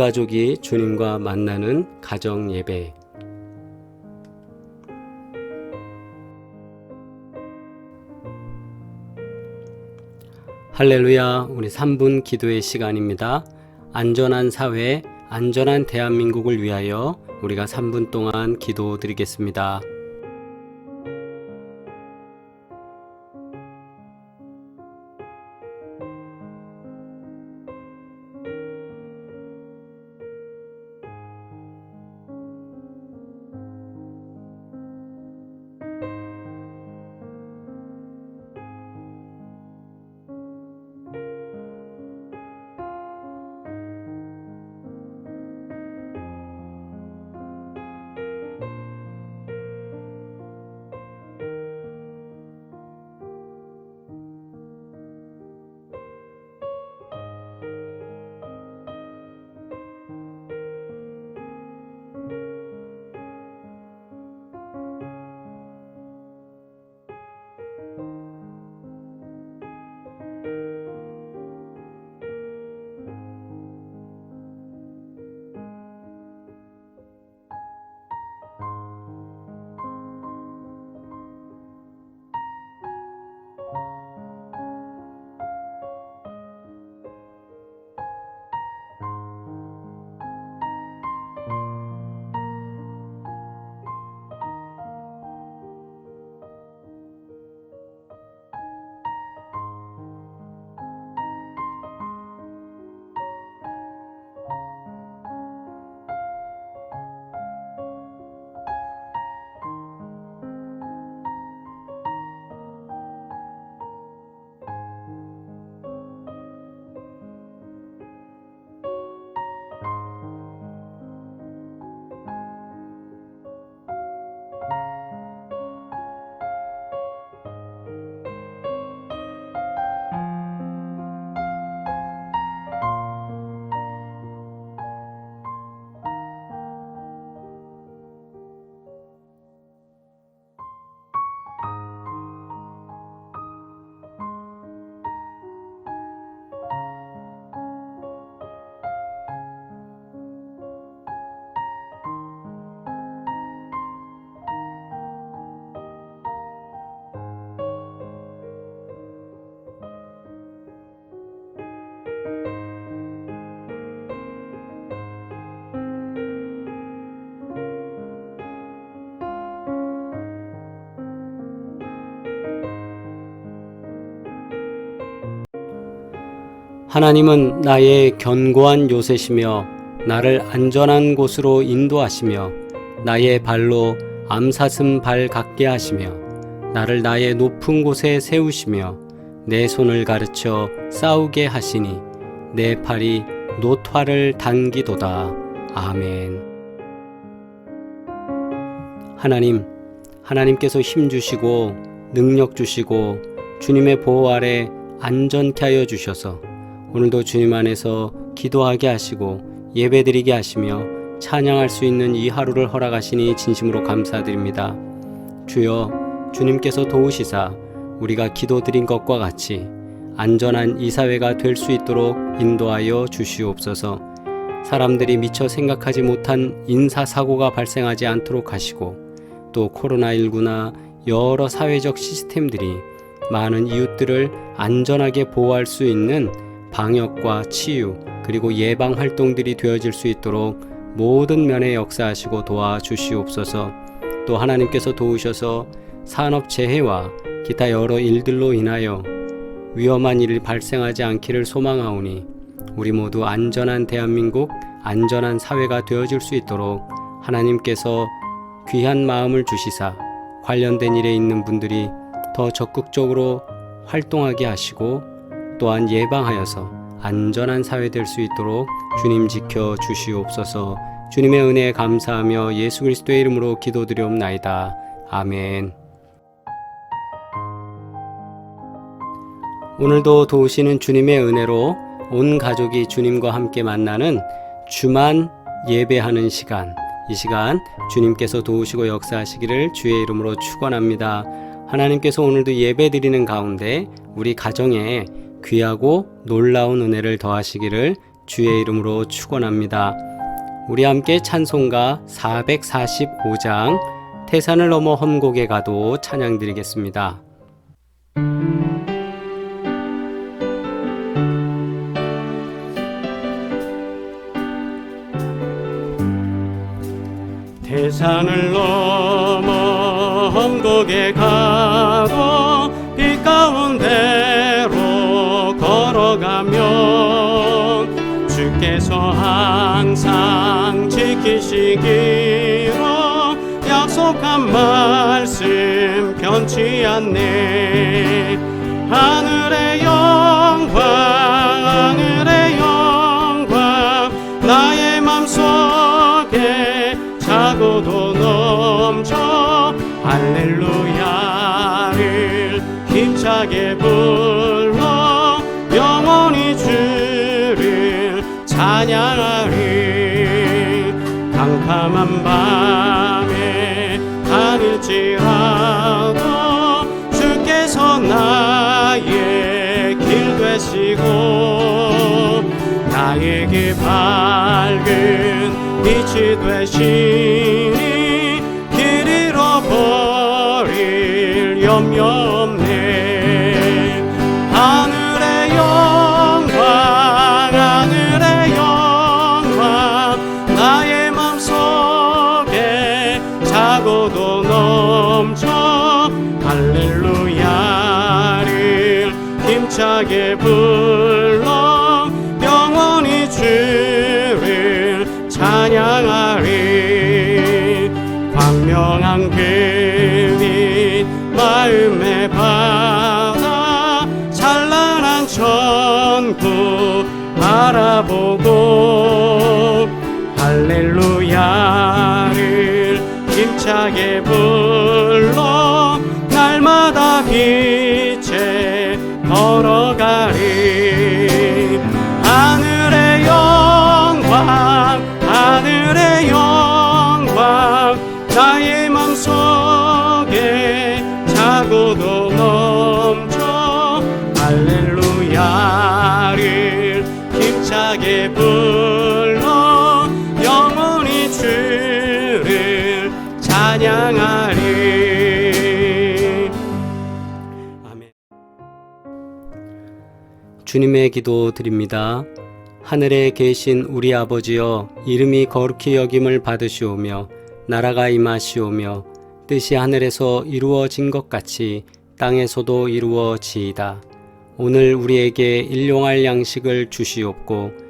가족이 주님과 만나는 가정 예배. 할렐루야, 우리 3분 기도의 시간입니다. 안전한 사회, 안전한 대한민국을 위하여 우리가 3분 동안 기도 드리겠습니다. 하나님은 나의 견고한 요새시며 나를 안전한 곳으로 인도하시며 나의 발로 암사슴 발 같게 하시며 나를 나의 높은 곳에 세우시며 내 손을 가르쳐 싸우게 하시니 내 팔이 노화를 당기도다. 아멘. 하나님, 하나님께서 힘 주시고 능력 주시고 주님의 보호 아래 안전케 하여 주셔서 오늘도 주님 안에서 기도하게 하시고 예배드리게 하시며 찬양할 수 있는 이 하루를 허락하시니 진심으로 감사드립니다. 주여 주님께서 도우시사 우리가 기도드린 것과 같이 안전한 이 사회가 될 수 있도록 인도하여 주시옵소서. 사람들이 미처 생각하지 못한 인사사고가 발생하지 않도록 하시고 또 코로나19나 여러 사회적 시스템들이 많은 이웃들을 안전하게 보호할 수 있는 방역과 치유 그리고 예방 활동들이 되어질 수 있도록 모든 면에 역사하시고 도와주시옵소서. 또 하나님께서 도우셔서 산업 재해와 기타 여러 일들로 인하여 위험한 일이 발생하지 않기를 소망하오니 우리 모두 안전한 대한민국, 안전한 사회가 되어질 수 있도록 하나님께서 귀한 마음을 주시사 관련된 일에 있는 분들이 더 적극적으로 활동하게 하시고 또한 예방하여서 안전한 사회 될 수 있도록 주님 지켜 주시옵소서. 주님의 은혜에 감사하며 예수 그리스도의 이름으로 기도드리옵나이다. 아멘. 오늘도 도우시는 주님의 은혜로 온 가족이 주님과 함께 만나는 주만 예배하는 시간. 이 시간 주님께서 도우시고 역사하시기를 주의 이름으로 축원합니다. 하나님께서 오늘도 예배드리는 가운데 우리 가정에 귀하고 놀라운 은혜를 더하시기를 주의 이름으로 축원합니다. 우리 함께 찬송가 445장 태산을 넘어 험곡에 가도 찬양 드리겠습니다. 태산을 넘어 험곡에 가도 빛 가운데 주께서 항상 지키시기로 약속한 말씀 변치 않네. 하늘의 영광 하늘의 영광 나의 맘속에 차고도 넘쳐 할렐루야를 힘차게 불러 찬양하리 캄캄한 밤에 다닐지라도 주께서 나의 길 되시고 나에게 밝은 빛이 되시니 불러 영원히 주를 찬양하리 아멘 주님의 기도 드립니다. 하늘에 계신 우리 아버지여 이름이 거룩히 여김을 받으시오며 나라가 임하시오며 뜻이 하늘에서 이루어진 것 같이 땅에서도 이루어지이다. 오늘 우리에게 일용할 양식을 주시옵고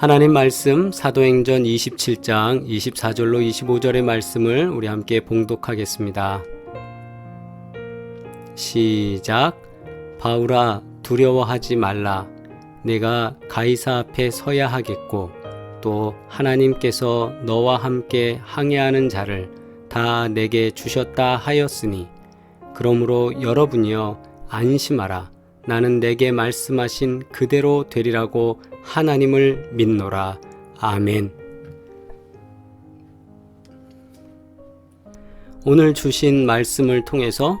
하나님 말씀 사도행전 27장 24절로 25절의 말씀을 우리 함께 봉독하겠습니다. 시작. 바울아 두려워하지 말라. 내가 가이사 앞에 서야 하겠고 또 하나님께서 너와 함께 항해하는 자를 다 내게 주셨다 하였으니 그러므로 여러분이여 안심하라. 나는 내게 말씀하신 그대로 되리라고 하나님을 믿노라. 아멘. 오늘 주신 말씀을 통해서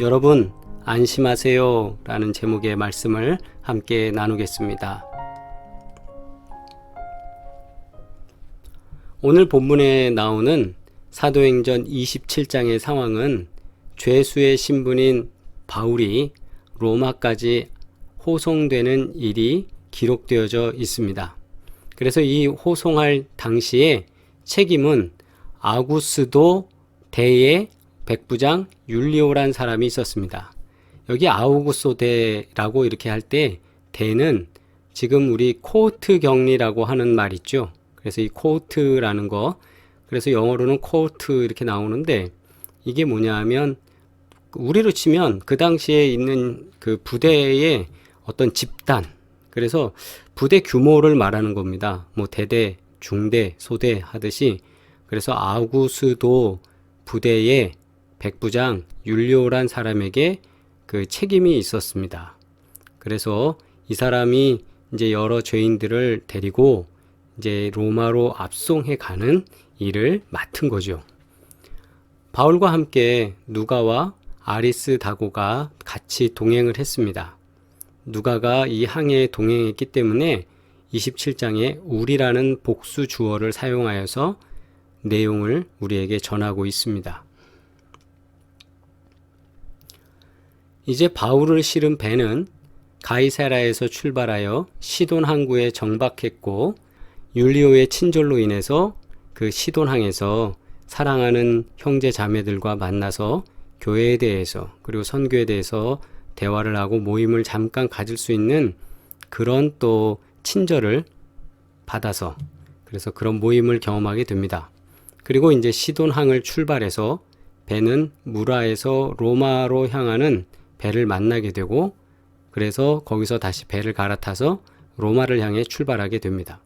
여러분 안심하세요 라는 제목의 말씀을 함께 나누겠습니다. 오늘 본문에 나오는 사도행전 27장의 상황은 죄수의 신분인 바울이 로마까지 호송되는 일이 기록되어져 있습니다. 그래서 이 호송할 당시에 책임은 아구스도 대의 백부장 율리오란 사람이 있었습니다. 여기 아우구스도대라고 이렇게 할 때 대는 지금 우리 코트 격리라고 하는 말 있죠. 그래서 이 코트라는 거 그래서 영어로는 코트 이렇게 나오는데 이게 뭐냐 하면 우리로 치면 그 당시에 있는 그 부대의 어떤 집단 그래서 부대 규모를 말하는 겁니다. 뭐 대대, 중대, 소대 하듯이 그래서 아우구스도 부대의 백부장 율리오란 사람에게 그 책임이 있었습니다. 그래서 이 사람이 이제 여러 죄인들을 데리고 이제 로마로 압송해 가는 일을 맡은 거죠. 바울과 함께 누가와 아리스 다고가 같이 동행을 했습니다. 누가가 이 항해에 동행했기 때문에 27장에 우리라는 복수 주어를 사용하여서 내용을 우리에게 전하고 있습니다. 이제 바울을 실은 배는 가이사라에서 출발하여 시돈 항구에 정박했고 율리오의 친절로 인해서 그 시돈 항에서 사랑하는 형제 자매들과 만나서 교회에 대해서 그리고 선교에 대해서 대화를 하고 모임을 잠깐 가질 수 있는 그런 또 친절을 받아서 그래서 그런 모임을 경험하게 됩니다. 그리고 이제 시돈항을 출발해서 배는 무라에서 로마로 향하는 배를 만나게 되고 그래서 거기서 다시 배를 갈아타서 로마를 향해 출발하게 됩니다.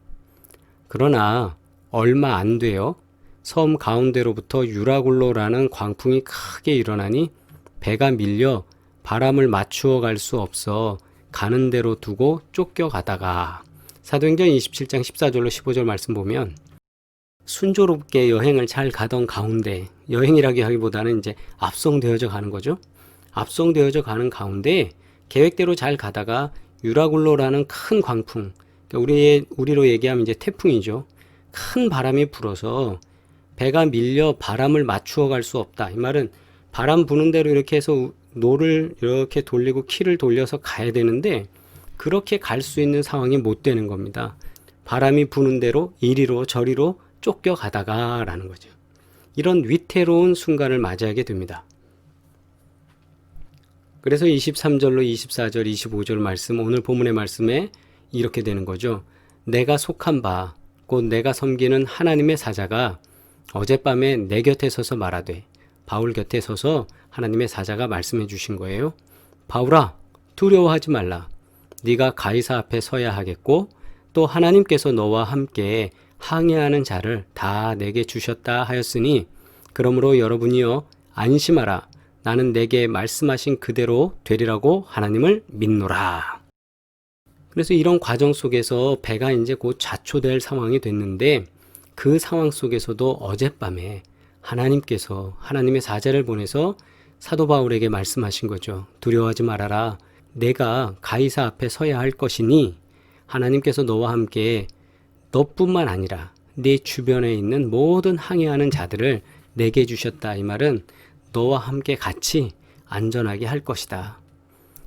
그러나 얼마 안 돼요. 섬 가운데로부터 유라굴로라는 광풍이 크게 일어나니 배가 밀려 바람을 맞추어 갈 수 없어 가는 대로 두고 쫓겨가다가 사도행전 27장 14절로 15절 말씀 보면 순조롭게 여행을 잘 가던 가운데 여행이라기 하기보다는 이제 앞송되어져 가는 거죠. 앞송되어져 가는 가운데 계획대로 잘 가다가 유라굴로라는 큰 광풍, 그러니까 우리의 우리로 얘기하면 이제 태풍이죠. 큰 바람이 불어서 배가 밀려 바람을 맞추어 갈 수 없다. 이 말은 바람 부는 대로 이렇게 해서 노를 이렇게 돌리고 키를 돌려서 가야 되는데 그렇게 갈 수 있는 상황이 못 되는 겁니다. 바람이 부는 대로 이리로 저리로 쫓겨가다가 라는 거죠. 이런 위태로운 순간을 맞이하게 됩니다. 그래서 23절로 24절, 25절 말씀, 오늘 본문의 말씀에 이렇게 되는 거죠. 내가 속한 바, 곧 내가 섬기는 하나님의 사자가 어젯밤에 내 곁에 서서 말하되, 바울 곁에 서서 하나님의 사자가 말씀해 주신 거예요. 바울아, 두려워하지 말라. 네가 가이사 앞에 서야 하겠고, 또 하나님께서 너와 함께 항해하는 자를 다 내게 주셨다 하였으니, 그러므로 여러분이여 안심하라. 나는 내게 말씀하신 그대로 되리라고 하나님을 믿노라. 그래서 이런 과정 속에서 배가 이제 곧 자초될 상황이 됐는데 그 상황 속에서도 어젯밤에 하나님께서 하나님의 사자를 보내서 사도 바울에게 말씀하신 거죠. 두려워하지 말아라. 내가 가이사 앞에 서야 할 것이니 하나님께서 너와 함께 너뿐만 아니라 네 주변에 있는 모든 항해하는 자들을 내게 주셨다. 이 말은 너와 함께 같이 안전하게 할 것이다.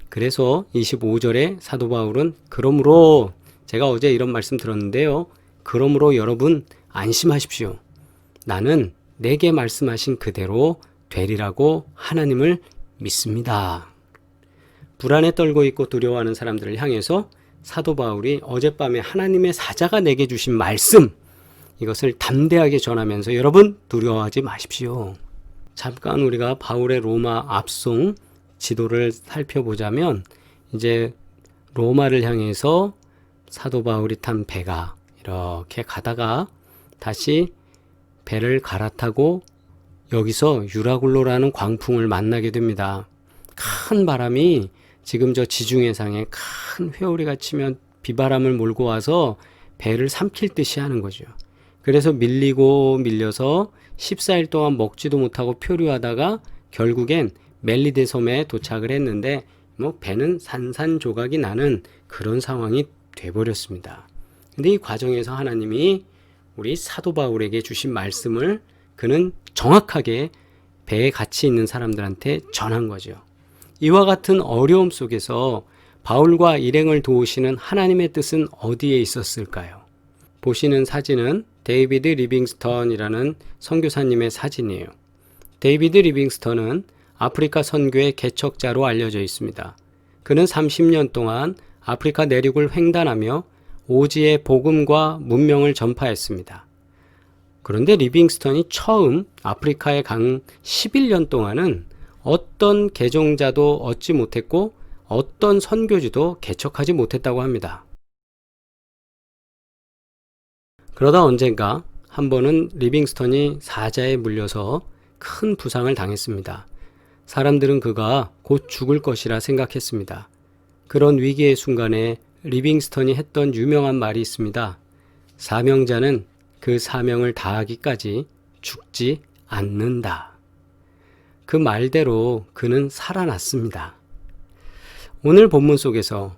그래서 25절에 사도 바울은 그러므로 제가 어제 이런 말씀 들었는데요. 그러므로 여러분 안심하십시오. 나는 내게 말씀하신 그대로 되리라고 하나님을 믿습니다. 불안에 떨고 있고 두려워하는 사람들을 향해서 사도 바울이 어젯밤에 하나님의 사자가 내게 주신 말씀 이것을 담대하게 전하면서 여러분 두려워하지 마십시오. 잠깐 우리가 바울의 로마 앞송 지도를 살펴보자면 이제 로마를 향해서 사도 바울이 탄 배가 이렇게 가다가 다시 배를 갈아타고 여기서 유라굴로라는 광풍을 만나게 됩니다. 큰 바람이 지금 저 지중해상에 큰 회오리가 치면 비바람을 몰고 와서 배를 삼킬 듯이 하는 거죠. 그래서 밀리고 밀려서 14일 동안 먹지도 못하고 표류하다가 결국엔 멜리데 섬에 도착을 했는데 뭐 배는 산산조각이 나는 그런 상황이 돼버렸습니다. 근데 이 과정에서 하나님이 우리 사도 바울에게 주신 말씀을 그는 정확하게 배에 같이 있는 사람들한테 전한 거죠. 이와 같은 어려움 속에서 바울과 일행을 도우시는 하나님의 뜻은 어디에 있었을까요? 보시는 사진은 데이비드 리빙스턴이라는 선교사님의 사진이에요. 데이비드 리빙스턴은 아프리카 선교의 개척자로 알려져 있습니다. 그는 30년 동안 아프리카 내륙을 횡단하며 오지의 복음과 문명을 전파했습니다. 그런데 리빙스턴이 처음 아프리카에 간 11년 동안은 어떤 개종자도 얻지 못했고 어떤 선교지도 개척하지 못했다고 합니다. 그러다 언젠가 한 번은 리빙스턴이 사자에 물려서 큰 부상을 당했습니다. 사람들은 그가 곧 죽을 것이라 생각했습니다. 그런 위기의 순간에 리빙스턴이 했던 유명한 말이 있습니다. 사명자는 그 사명을 다하기까지 죽지 않는다. 그 말대로 그는 살아났습니다. 오늘 본문 속에서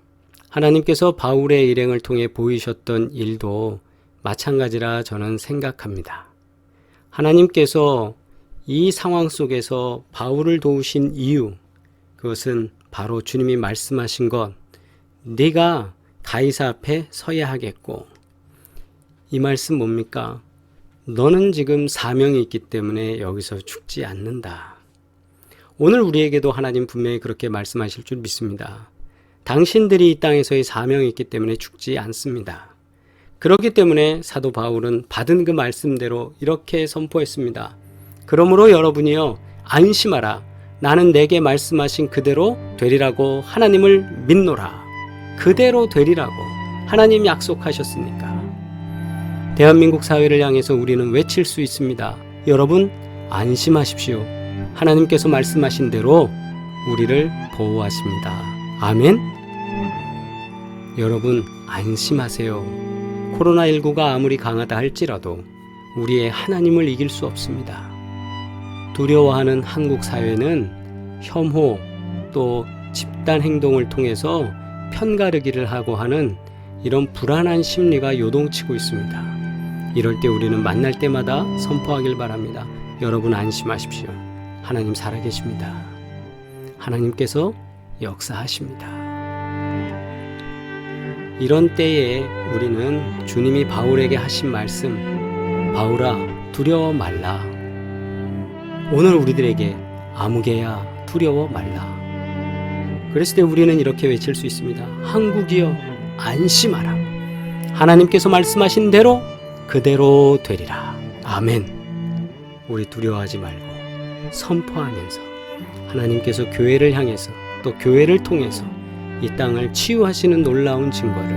하나님께서 바울의 일행을 통해 보이셨던 일도 마찬가지라 저는 생각합니다. 하나님께서 이 상황 속에서 바울을 도우신 이유, 그것은 바로 주님이 말씀하신 것, 네가 가이사 앞에 서야 하겠고, 이 말씀 뭡니까? 너는 지금 사명이 있기 때문에 여기서 죽지 않는다. 오늘 우리에게도 하나님 분명히 그렇게 말씀하실 줄 믿습니다. 당신들이 이 땅에서의 사명이 있기 때문에 죽지 않습니다. 그렇기 때문에 사도 바울은 받은 그 말씀대로 이렇게 선포했습니다. 그러므로 여러분이요, 안심하라. 나는 내게 말씀하신 그대로 되리라고 하나님을 믿노라. 그대로 되리라고 하나님 약속하셨으니까. 대한민국 사회를 향해서 우리는 외칠 수 있습니다. 여러분, 안심하십시오. 하나님께서 말씀하신 대로 우리를 보호하십니다. 아멘. 여러분, 안심하세요. 코로나19가 아무리 강하다 할지라도 우리의 하나님을 이길 수 없습니다. 두려워하는 한국 사회는 혐오 또 집단 행동을 통해서 편가르기를 하고 하는 이런 불안한 심리가 요동치고 있습니다. 이럴 때 우리는 만날 때마다 선포하길 바랍니다. 여러분 안심하십시오. 하나님 살아계십니다. 하나님께서 역사하십니다. 이런 때에 우리는 주님이 바울에게 하신 말씀, 바울아, 두려워 말라. 오늘 우리들에게 아무개야, 두려워 말라. 그랬을 때 우리는 이렇게 외칠 수 있습니다. 한국이여, 안심하라. 하나님께서 말씀하신 대로 그대로 되리라. 아멘. 우리 두려워하지 말고 선포하면서 하나님께서 교회를 향해서 또 교회를 통해서 이 땅을 치유하시는 놀라운 증거를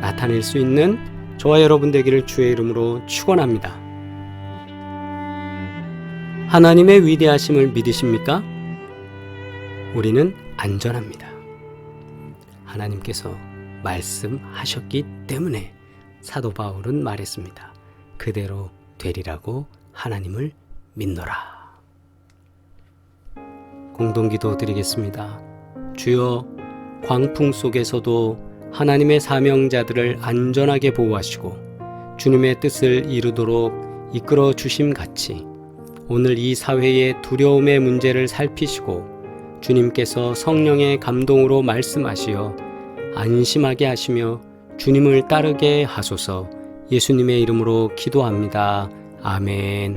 나타낼 수 있는 저와 여러분 되기를 주의 이름으로 축원합니다. 하나님의 위대하심을 믿으십니까? 우리는 안전합니다. 하나님께서 말씀하셨기 때문에 사도 바울은 말했습니다. 그대로 되리라고 하나님을 믿노라. 공동기도 드리겠습니다. 주여 광풍 속에서도 하나님의 사명자들을 안전하게 보호하시고 주님의 뜻을 이루도록 이끌어 주심 같이 오늘 이 사회의 두려움의 문제를 살피시고 주님께서 성령의 감동으로 말씀하시어 안심하게 하시며 주님을 따르게 하소서 예수님의 이름으로 기도합니다. 아멘.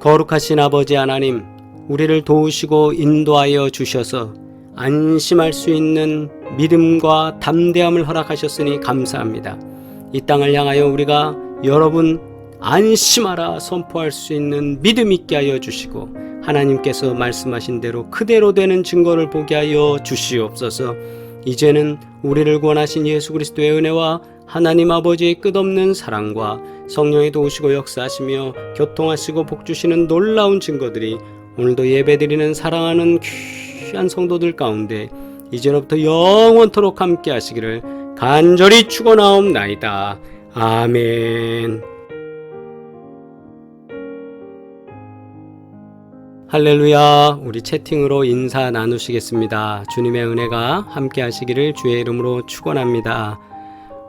거룩하신 아버지 하나님, 우리를 도우시고 인도하여 주셔서 안심할 수 있는 믿음과 담대함을 허락하셨으니 감사합니다. 이 땅을 향하여 우리가 여러분 안심하라 선포할 수 있는 믿음 있게 하여 주시고 하나님께서 말씀하신 대로 그대로 되는 증거를 보게 하여 주시옵소서. 이제는 우리를 구원하신 예수 그리스도의 은혜와 하나님 아버지의 끝없는 사랑과 성령의 도우시고 역사하시며 교통하시고 복주시는 놀라운 증거들이 오늘도 예배드리는 사랑하는 귀한 성도들 가운데 이제로부터 영원토록 함께 하시기를 간절히 축원하옵나이다. 아멘. 할렐루야. 우리 채팅으로 인사 나누시겠습니다. 주님의 은혜가 함께 하시기를 주의 이름으로 축원합니다.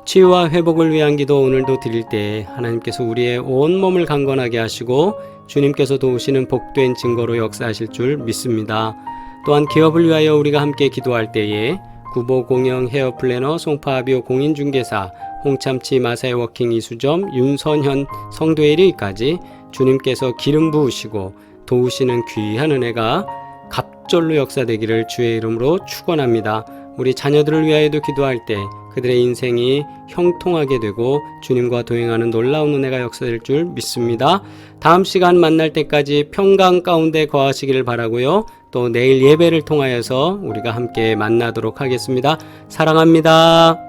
치유와 회복을 위한 기도 오늘도 드릴 때 하나님께서 우리의 온 몸을 강건하게 하시고 주님께서 도우시는 복된 증거로 역사하실 줄 믿습니다. 또한 기업을 위하여 우리가 함께 기도할 때에 구보 공영 헤어 플래너 송파비오 공인중개사 홍참치 마사의 워킹 이수점 윤선현 성도의리까지 주님께서 기름 부으시고 도우시는 귀한 은혜가 갑절로 역사되기를 주의 이름으로 축원합니다. 우리 자녀들을 위하여도 기도할 때 그들의 인생이 형통하게 되고 주님과 동행하는 놀라운 은혜가 역사될 줄 믿습니다. 다음 시간 만날 때까지 평강 가운데 거하시기를 바라고요. 또 내일 예배를 통하여서 우리가 함께 만나도록 하겠습니다. 사랑합니다.